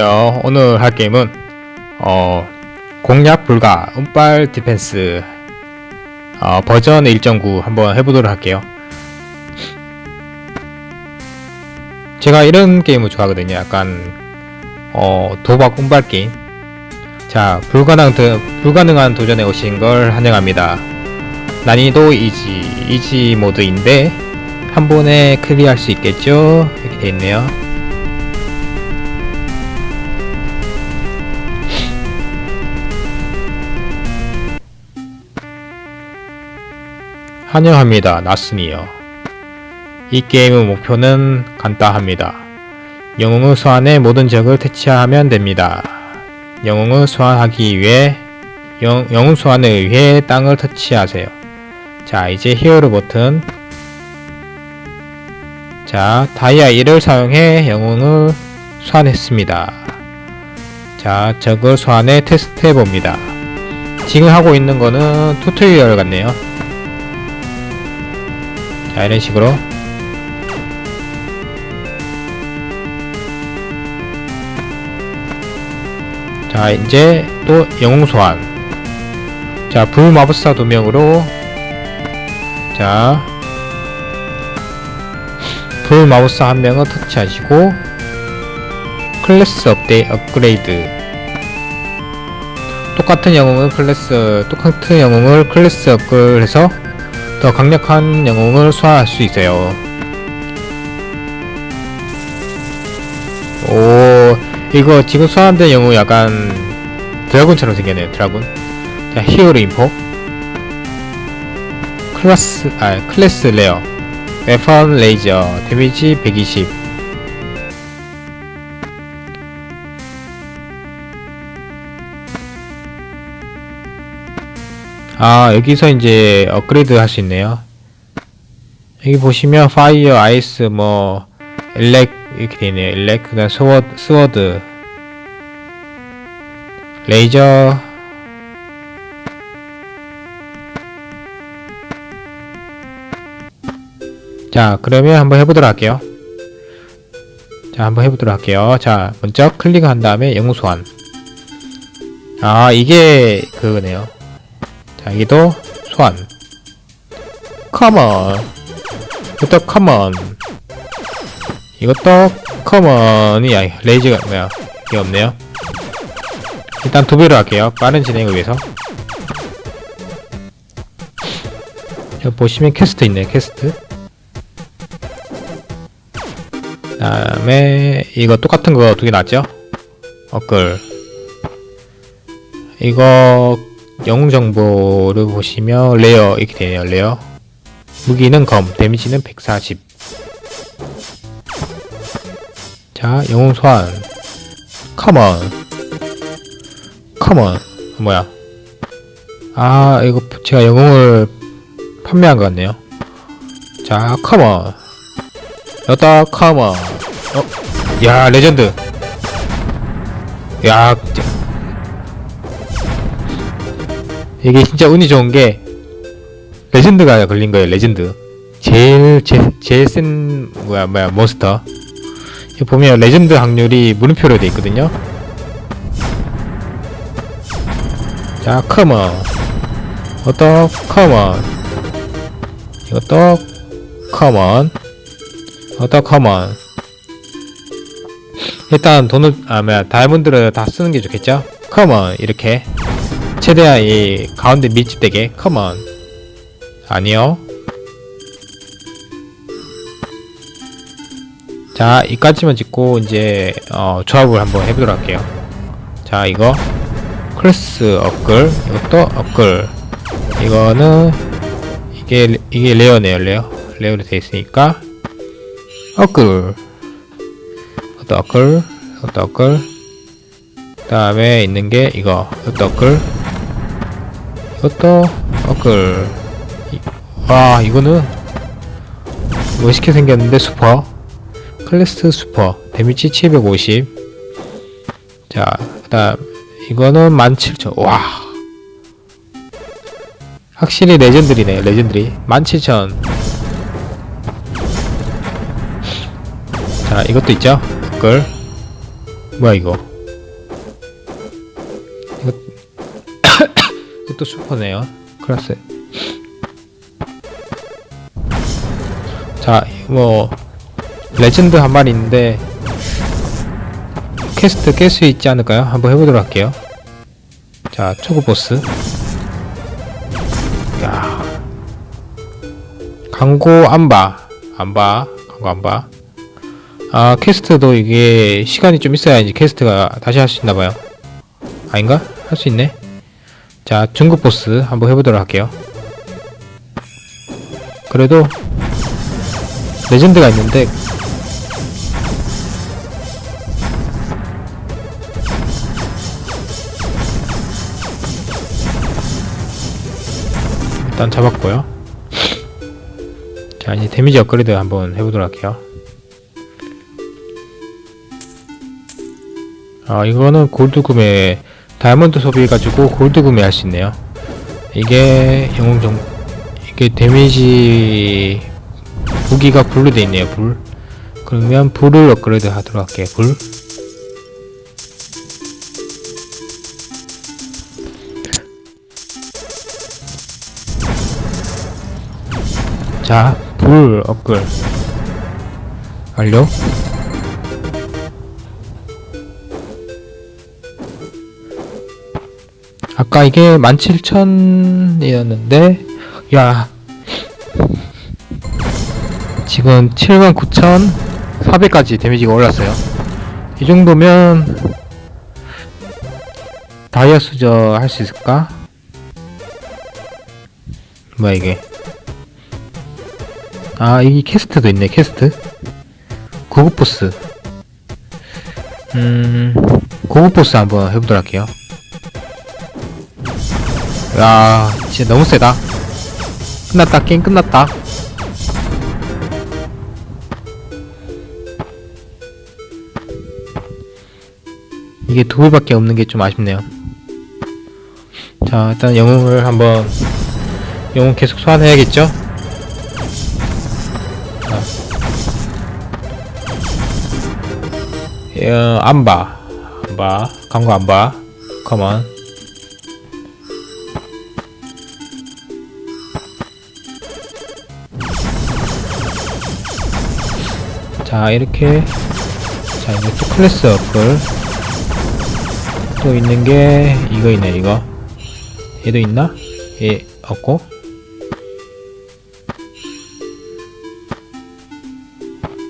어, 오늘 할 게임은 어, 공략 불가 운빨 디펜스 어, 버전 1.9 한번 해보도록 할게요. 제가 이런 게임을 좋아하거든요. 약간 어, 도박 운빨 게임. 자, 불가능 불가능한 도전에 오신 걸 환영합니다. 난이도 이지 이지 모드인데 한 번에 클리어할 수 있겠죠? 이렇게 돼 있네요. 환영합니다. 나스니요. 이 게임의 목표는 간단합니다. 영웅을 소환해 모든 적을 퇴치하면 됩니다. 영웅을 소환하기 위해 영, 영웅 소환을 위해 땅을 터치하세요. 자, 이제 히어로 버튼. 자, 다이아 1을 사용해 영웅을 소환했습니다. 자, 적을 소환해 테스트 해봅니다. 지금 하고 있는 거는 튜토리얼 같네요. 자 이런 식으로. 자 이제 또 영웅 소환. 자 불마법사 두 명으로. 자 불마법사 한 명은 터치하시고 클래스 업데이 업그레이드. 똑같은 영웅을 클래스 똑같은 영웅을 클래스 업글해서 더 강력한 영웅을 소환할 수 있어요. 오, 이거 지금 소환된 영웅 약간 드라군처럼 생겼네요. 드라군. 자, 히어로 인포. 클래스, 아, 클래스 레어. 웨펀 레이저. 데미지 120. 아 여기서 이제 업그레이드 할 수 있네요. 여기 보시면 파이어, 아이스, 뭐 엘렉 이렇게 되네요. 엘렉, 그 다음 스워드, 스워드 레이저 자 그러면 한번 해보도록 할게요. 자 한번 해보도록 할게요. 자 먼저 클릭한 다음에 영웅 소환. 아 이게 그거네요 자, 여기도 소환. 컴온. 이것도 컴온. 이것도 컴온이 아니 레이즈가 뭐야? 이게 없네요. 일단 두 배로 할게요. 빠른 진행을 위해서. 여기 보시면 캐스트 있네요. 캐스트. 다음에 이거 똑같은 거 두개 놨죠? 어글. 이거 영웅 정보를 보시면 레어 이렇게 되네요. 레어. 무기는 검, 데미지는 140. 자, 영웅 소환. 컴온. 컴온. 뭐야? 아, 이거 제가 영웅을 판매한 것 같네요. 자, 컴온. 여다 컴온. 어? 야, 레전드. 야, 이게 진짜 운이 좋은 게 레전드가 걸린 거예요 레전드. 제일 제, 제일 센 뭐야 뭐야 몬스터. 여기 보면 레전드 확률이 물음표로 돼 있거든요. 자 컴온 이것도 컴온 이것도 컴온 이것도 컴온 일단 돈을 아 뭐야 다이아몬드를 다 쓰는 게 좋겠죠? 컴온 이렇게 최대한 이 가운데 밀집되게. 컴온 아니요. 자 이까지만 짓고 이제 어, 조합을 한번 해보도록 할게요. 자 이거. 클래스 업글 이것도 업글 이거는 이게 이게 레어네요 레어. 레어로 되어 있으니까. 업글 이것도 업글 이것도 업글 그 다음에 있는 게 이거. 이것도 업글 이것도 어글 이- 와 이거는 멋있게 생겼는데 슈퍼. 클래스 슈퍼. 데미지 750 자, 그 다음 이거는 17,000 와. 확실히 레전드리네 레전드리. 17,000 자 이것도 있죠? 댓글 뭐야 이거? 이거 이것도 슈퍼네요. 클래스 자 뭐 레전드 한 마리 있는데 퀘스트 깰 수 있지 않을까요? 한번 해보도록 할게요. 자 초보 보스. 야. 광고 안 봐 안 봐 광고 안 봐 아 퀘스트도 이게 시간이 좀 있어야 이제 퀘스트가 다시 할 수 있나봐요. 아닌가? 할 수 있네 자 중급 보스 한번 해보도록 할게요. 그래도 레전드가 있는데 일단 잡았고요. 자 이제 데미지 업그레이드 한번 해보도록 할게요. 아 이거는 골드 구매 다이아몬드 소비해가지고 골드 구매할 수 있네요. 이게 영웅 정 이게 데미지 무기가 불로 돼 있네요 불. 그러면 불을 업그레이드 하도록 할게요 불. 자, 불 업글. 완료. 아까 이게 17,000이었는데, 야. 지금 79,400까지 데미지가 올랐어요. 이 정도면, 다이아 수저 할 수 있을까? 뭐야, 이게. 아, 이 캐스트도 있네, 캐스트. 고급 보스. 음, 고급 보스 한번 해보도록 할게요. 야, 진짜 너무 세다. 끝났다, 게임 끝났다. 이게 두 불밖에 없는 게 좀 아쉽네요. 자, 일단 영웅을 한번, 영웅 계속 소환해야겠죠? 어, 안 봐. 안 봐. 광고 안 봐. 컴온. 자, 이렇게. 자, 이제 또 클래스 업글. 또 있는 게, 이거 있네, 이거. 얘도 있나? 얘, 없고.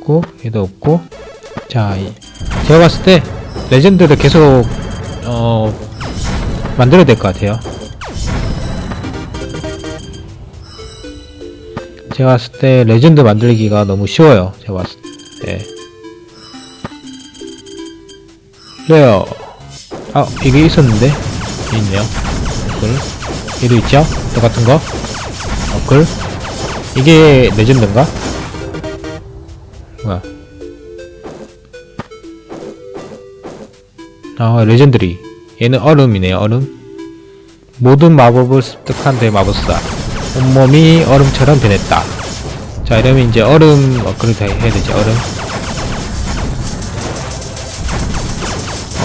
없고, 얘도 없고. 자, 이- 제가 봤을 때 레전드를 계속 어 만들어야 될 것 같아요. 제가 봤을 때 레전드 만들기가 너무 쉬워요. 제가 봤을 때. 레어. 아, 이게 있었는데? 있네요. 어글. 얘도 있죠? 똑같은 거. 어글. 이게 레전드인가? 뭐야. 아 레전드리 얘는 얼음이네요 얼음 모든 마법을 습득한 데 마법사 온몸이 얼음처럼 변했다 자 이러면 이제 얼음 업그레이드 해야 되지 얼음.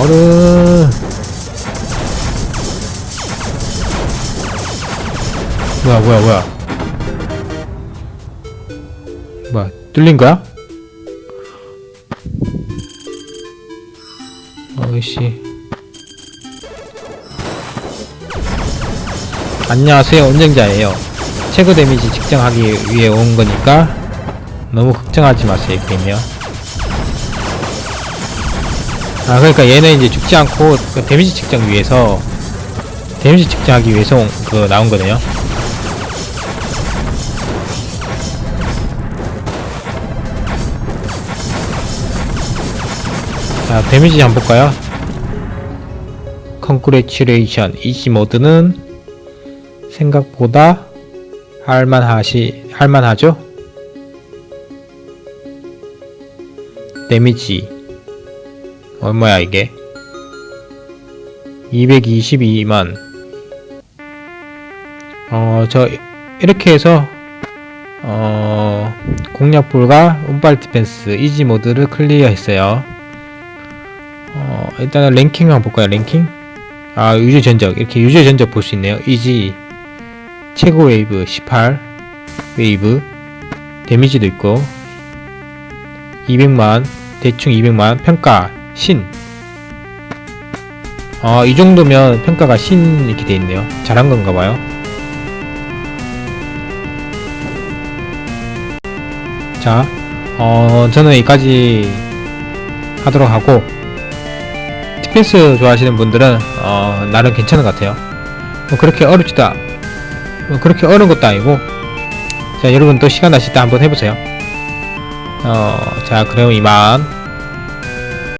얼음. 뭐야 뭐야 뭐야. 뭐야 뚫린 거야? 어이씨. 안녕하세요 언쟁자예요 최고 데미지 측정하기 위해 온 거니까 너무 걱정하지 마세요 있네요. 아 그러니까 얘는 이제 죽지 않고 그 데미지 측정 위해서 데미지 측정하기 위해서 온- 그 나온 거네요. 자 데미지 한번 볼까요? 컨그레츄레이션 이지 모드는 생각보다 할만하시 할만하죠? 데미지. 얼마야 이게? 222만. 어 저 이렇게 해서 어 공략 불가 운빨 디펜스 이지 모드를 클리어 했어요. 어 일단은 랭킹 한번 볼까요 랭킹? 아 유저 전적. 이렇게 유저 전적 볼 수 있네요. 이지 최고 웨이브 18 웨이브 데미지도 있고 200만 대충 200만 평가 신 아, 이 정도면 평가가 신 이렇게 돼 있네요. 잘한 건가 봐요. 자, 어, 저는 여기까지 하도록 하고, TPS 좋아하시는 분들은, 어, 나름 괜찮은 것 같아요. 뭐 그렇게 어렵지도, 않- 뭐 그렇게 어려운 것도 아니고, 자, 여러분 또 시간 나실 때 한번 해보세요. 어, 자, 그럼 이만.